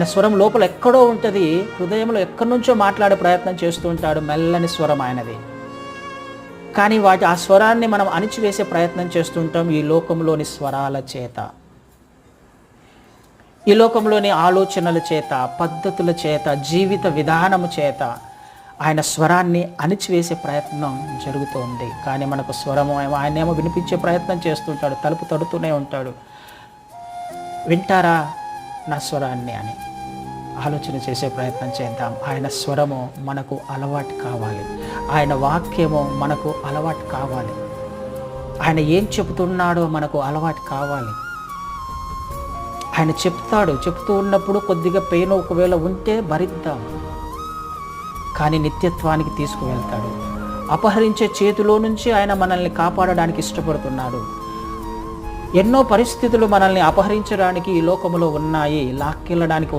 నా స్వరం లోపల ఎక్కడో ఉంటుంది. హృదయంలో ఎక్కడి నుంచో మాట్లాడే ప్రయత్నం చేస్తూ ఉంటాడు మెల్లని స్వరం ఆయనది. కానీ వాటి ఆ స్వరాన్ని మనం అణిచివేసే ప్రయత్నం చేస్తుంటాం ఈ లోకంలోని స్వరాల చేత. ఈ లోకంలోని ఆలోచనల చేత పద్ధతుల చేత జీవిత విధానము చేత ఆయన స్వరాన్ని అణిచివేసే ప్రయత్నం జరుగుతోంది. కానీ మనకు స్వరము ఆయన ఏమో వినిపించే ప్రయత్నం చేస్తుంటాడు తలుపు తడుతూనే ఉంటాడు. వింటారా నా స్వరాన్ని అని? ఆలోచన చేసే ప్రయత్నం చేద్దాం. ఆయన స్వరము మనకు అలవాటు కావాలి. ఆయన వాక్యము మనకు అలవాటు కావాలి. ఆయన ఏం చెబుతున్నాడో మనకు అలవాటు కావాలి. ఆయన చెప్తాడు. చెప్తూ ఉన్నప్పుడు కొద్దిగా పెయిన్ ఒకవేళ ఉంటే భరిద్దాం. కానీ నిత్యత్వానికి తీసుకువెళ్తాడు. అపహరించే చేతిలో నుంచి ఆయన మనల్ని కాపాడడానికి ఇష్టపడుతున్నాడు. ఎన్నో పరిస్థితులు మనల్ని అపహరించడానికి ఈ లోకములో ఉన్నాయి. లాక్కెళ్ళడానికి ఉన్నాయి